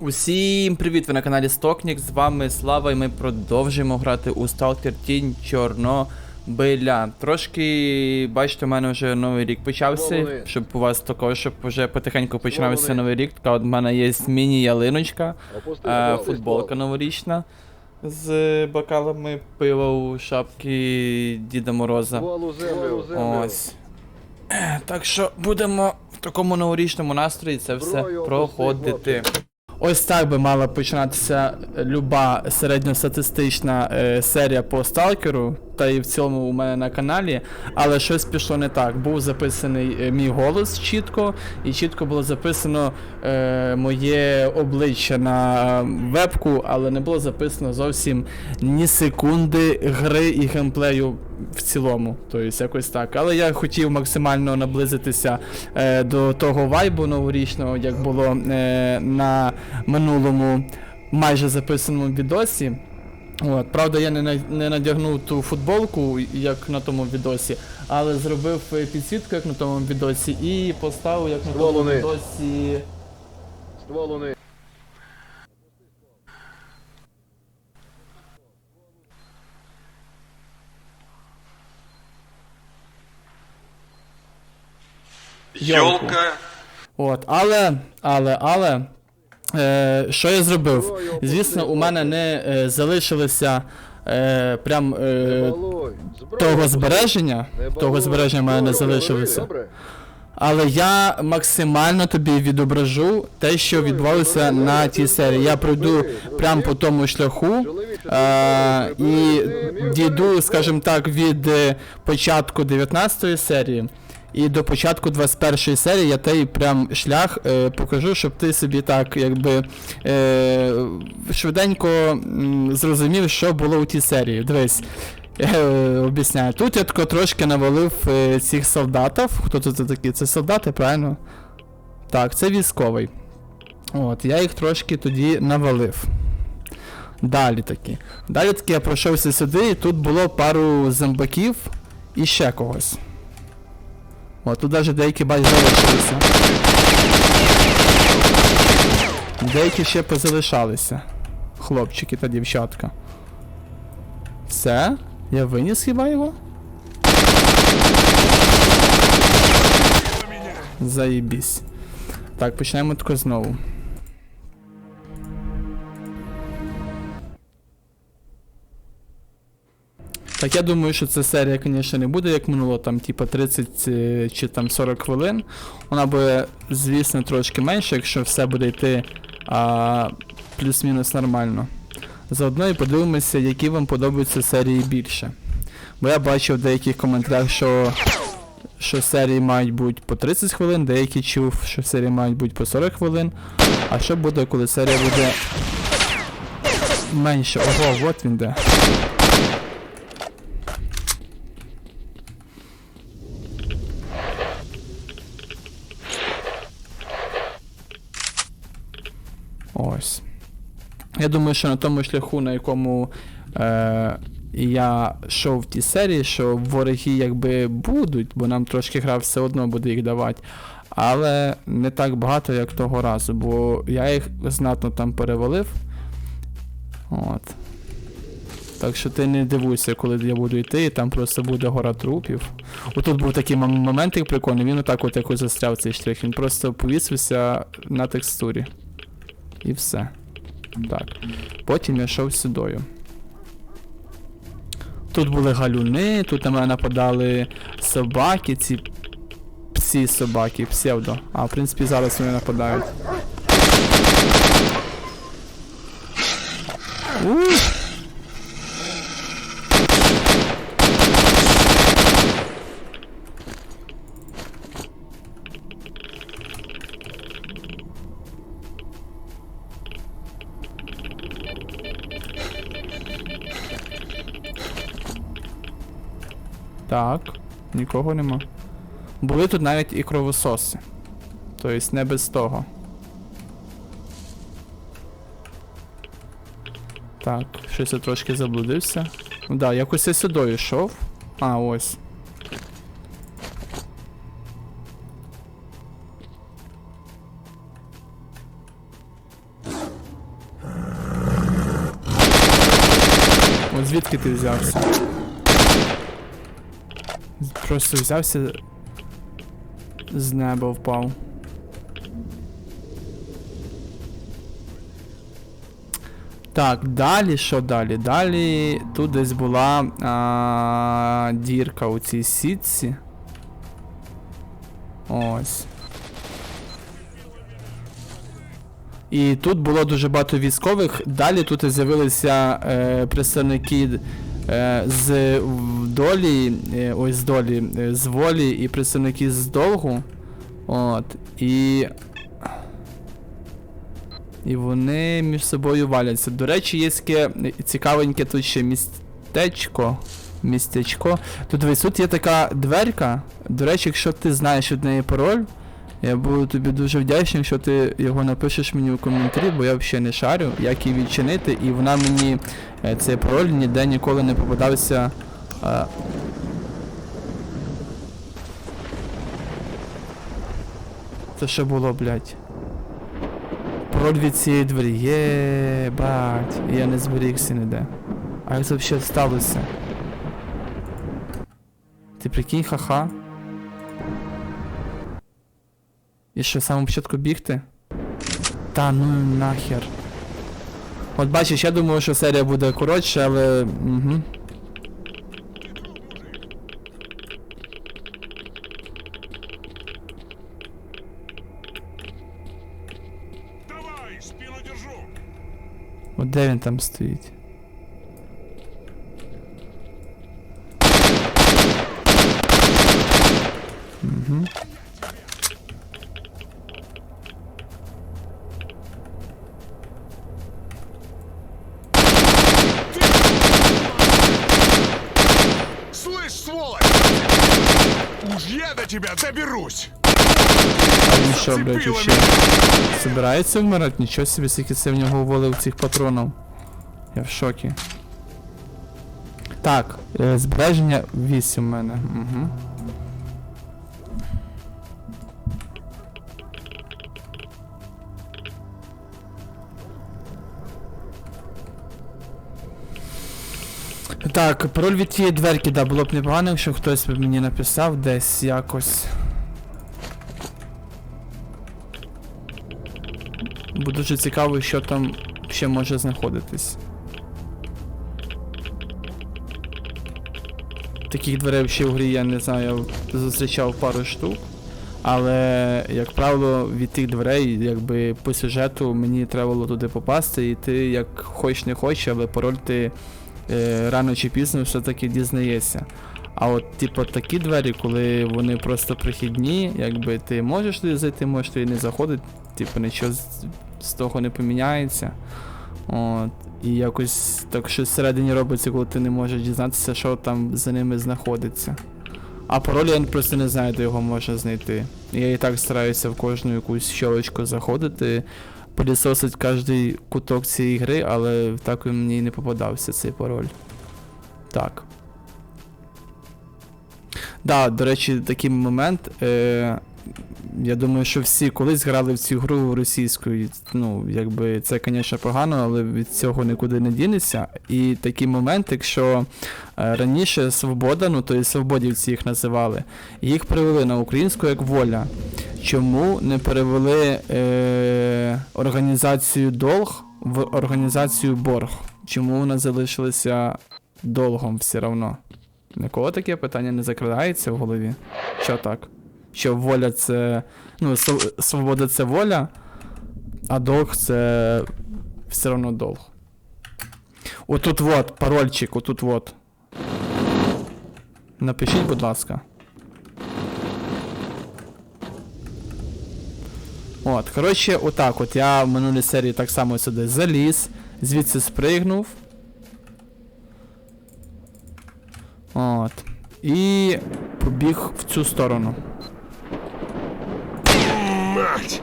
Усім привіт! Ви на каналі Стокнік, з вами Слава, і ми продовжуємо грати у Stalker Тінь Чорнобиля. Трошки, бачите, у мене вже новий рік почався, щоб у вас також, щоб вже потихеньку починався новий рік. Така от в мене є міні-ялиночка, е, футболка новорічна з бокалами пива у шапки Діда Мороза. Землю. Ось. Так що будемо в такому новорічному настрої це все проходити. Ось так би мала починатися люба середньостатистична е, серія по сталкеру, та і в цілому у мене на каналі, але щось пішло не так. Був записаний е, мій голос чітко, і чітко було записано е, моє обличчя на вебку, але не було записано зовсім ні секунди гри і геймплею в цілому. Тобто якось так. Але я хотів максимально наблизитися е, до того вайбу новорічного, як було е, на минулому майже записаному відосі. От, правда, я не, не надягнув ту футболку, як на тому відосі, але зробив е, підсвітку, як на тому відосі, і поставив, як на тому відосі. Ствол униз. Йолку. Йолка. От, але, але, але. Е, що я зробив? Звісно, у мене не е, залишилося е, прям е. Того збереження. Того збереження в мене не залишилося. Але я максимально тобі відображу те, що відбувалося на тій серії. Я пройду прямо по тому шляху. Е, і дійду, скажімо так, від е, початку 19 серії і до початку 21 серії я той прям шлях е, покажу, щоб ти собі так якби е, швиденько зрозумів, що було у тій серії. Дивись. Е, об'ясняю. Тут я тако трошки навалив е, цих солдатів. Хто тут такі? Це солдати, правильно? Так, це військовий. От, я їх трошки тоді навалив. Далі таки. Далі таки я пройшовся сюди, і тут було пару зомбаків і ще когось. О, тут навіть деякі бач залишилися. Деякі ще позалишалися. Хлопчики та дівчатка. Все? Я виніс хіба його? Заїбісь. Так, почнемо тако знову. Так, я думаю, що ця серія, звісно, не буде, як минуло, там, типа 30 е, чи там 40 хвилин. Вона буде, звісно, трошки менше, якщо все буде йти а, плюс-мінус нормально. Заодно і подивимося, які вам подобаються серії більше. Бо я бачив в деяких коментарях, що, що серії мають бути по 30 хвилин, деякі чув, що серії мають бути по 40 хвилин. А що буде, коли серія буде менше? Ого, от він де. Ось. Я думаю, що на тому шляху, на якому е, я йшов в тій серії, що вороги якби будуть, бо нам трошки гра все одно буде їх давати. Але не так багато, як того разу, бо я їх знатно там перевалив. От. Так що ти не дивуйся, коли я буду йти, і там просто буде гора трупів. Отут був такий мом- моментик прикольний, він отак от якось застряв цей штрих, він просто повісився на текстурі. І все. Так. Потім я йшов сюдою. Тут були галюни, тут на мене нападали собаки, ці псі собаки, псевдо. А, в принципі, зараз вони нападають. Так, нікого нема. Були тут навіть і кровососи. Тобто не без того. Так, щось я трошки заблудився. Ну да, якось я сюди йшов. А, ось. От звідки ти взявся? Просто взявся. З неба впав. Так, далі що далі? Далі тут десь була а, дірка у цій сітці. Ось. І тут було дуже багато військових. Далі тут з'явилися е, представники з долі, е, ось з долі, е, з волі і представники з долгу. От. І. І вони між собою валяться. До речі, є таке цікавеньке тут ще містечко. Містечко. Тут дивись, тут є така дверка. До речі, якщо ти знаєш від неї пароль, я буду тобі дуже вдячний, якщо ти його напишеш мені у коментарі, бо я взагалі не шарю, як її відчинити, і вона мені е, цей пароль ніде ніколи не попадався. е, Це що було, блядь? Пароль від цієї двері. Є, бать. Я не зберігся ніде. А як це взагалі сталося? Ти прикинь, ха-ха. І що, в самому початку бігти? Та ну нахер. От бачиш, я думаю, що серія буде коротша, але. Угу. Давай, спину держу. От де він там стоїть? Угу. Слышь, сволочь! Уж я до тебя доберусь! А він що, блядь, вообще? Собирається вмирати? Нічого собі, скільки це в нього уволив цих патронів. Я в шокі. Так, е, збереження 8 в мене. Угу. Так, пароль від тієї дверки, да, було б непогано, якщо хтось би мені написав десь якось. Бо дуже цікаво, що там ще може знаходитись. Таких дверей ще в грі я не знаю, я зустрічав пару штук. Але, як правило, від тих дверей, якби по сюжету мені треба було туди попасти, і ти як хоч не хочеш, але пароль ти рано чи пізно все-таки дізнаєшся. А от, типу, такі двері, коли вони просто прихідні, якби ти можеш туди зайти, можеш туди не заходити, типу, нічого з, з того не поміняється. От. І якось так щось всередині робиться, коли ти не можеш дізнатися, що там за ними знаходиться. А пароль я просто не знаю, де його можна знайти. Я і так стараюся в кожну якусь щелочку заходити, пилісосить кожний куток цієї гри, але так і мені не попадався цей пароль. Так. Да, до речі, такий момент. Е, я думаю, що всі колись грали в цю гру російською. Ну, якби це, звісно, погано, але від цього нікуди не дінеться. І такий момент, якщо е, раніше Свобода, ну то і свободівці їх називали, їх перевели на українську як воля. Чому не перевели е, організацію Долг в організацію Борг? Чому вона залишилася долгом все одно? Нікого таке питання не закрадається в голові? Що так? Що воля це. Ну, свобода це воля, а долг це все одно долг. Отут вот, парольчик, отут вот. Напишіть, будь ласка. От, коротше, отак от я в минулій серії так само сюди заліз, звідси спригнув. От. І побіг в цю сторону. Мать!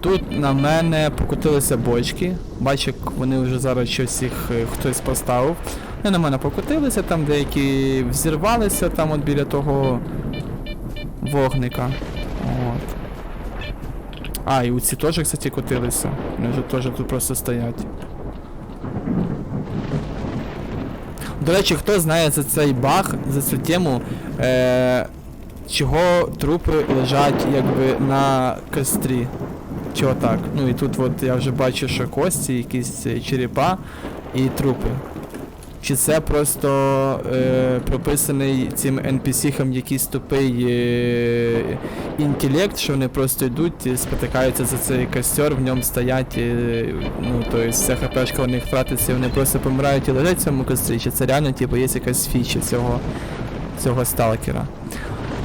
Тут на мене покотилися бочки. Бачу, як вони вже зараз щось їх е, хтось поставив. Вони на мене покотилися, там деякі взірвалися там от біля того вогника. От. А, і ці теж, кстати, котилися. Вони вже теж тут просто стоять. До речі, хто знає за цей баг, за цю тему, е- чого трупи лежать якби на кострі? Чого так? Ну і тут от я вже бачу, що кості, якісь е, черепа і трупи. Чи це просто е, прописаний цим NPC-хам якийсь тупий е, інтелект, що вони просто йдуть, і спотикаються за цей костер, в ньому стоять, е, ну, то есть вся хпшка у них втратиться, вони просто помирають і лежать в цьому кострі, чи це реально типу, є якась фіча цього, цього сталкера.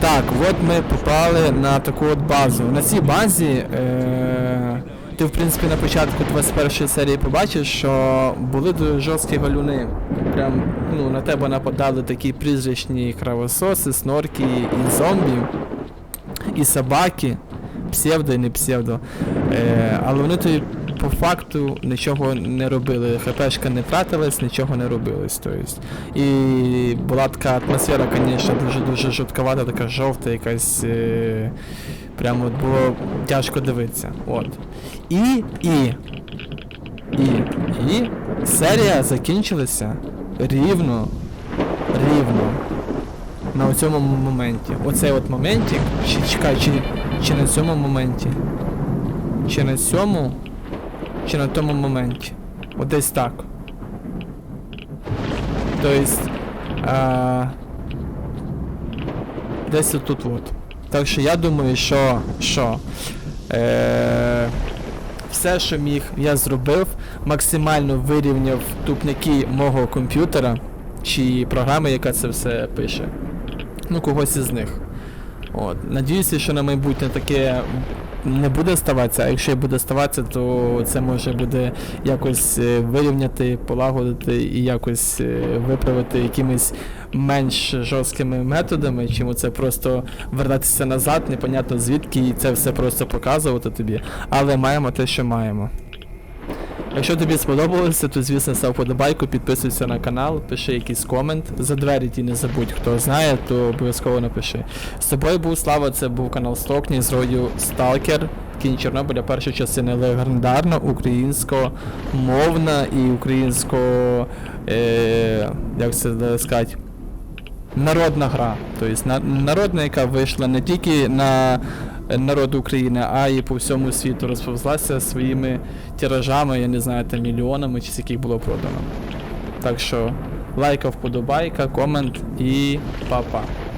Так, от ми попали на таку от базу. На цій базі е, ти, в принципі, на початку 21 серії побачиш, що були дуже жорсткі галюни. Прям ну, на тебе нападали такі призрачні кровососи, снорки і зомбі, і собаки, псевдо і не псевдо. Е, але вони тобі по факту нічого не робили. ХПшка не втратилась, нічого не робилось. Тобто. І була така атмосфера, звісно, дуже-дуже жутковата, така жовта, якась. Е, прямо от було тяжко дивитися. От. І. І. І. І. Серія закінчилася рівно. Рівно. На цьому моменті. Оцей от моментик. Чи чекай, чи, чи на цьому моменті? Чи на цьому? Чи на тому моменті? От десь так. Тобто. Десь отут от. Так що я думаю, що. що е, все, що міг, я зробив, максимально вирівняв тупники мого комп'ютера чи програми, яка це все пише. Ну, когось із них. От. Надіюся, що на майбутнє таке не буде ставатися, а якщо буде ставатися, то це може буде якось е, вирівняти, полагодити і якось е, виправити якимись менш жорсткими методами, чим це просто вертатися назад, непонятно звідки і це все просто показувати тобі. Але маємо те, що маємо. Якщо тобі сподобалося, то звісно став подобайку, підписуйся на канал, пиши якийсь комент. За двері ті не забудь, хто знає, то обов'язково напиши. З тобою був Слава, це був канал Стокні з рою Сталкер. Кінь Чорнобиля, перша частина легендарна, українськомовна і українсько. Е, як це сказати? Народна гра. Тобто на, народна, яка вийшла не тільки на народ України, а і по всьому світу розповзлася своїми тиражами, я не знаю, там мільйонами чи яких було продано. Так що лайка, вподобайка, комент і па-па.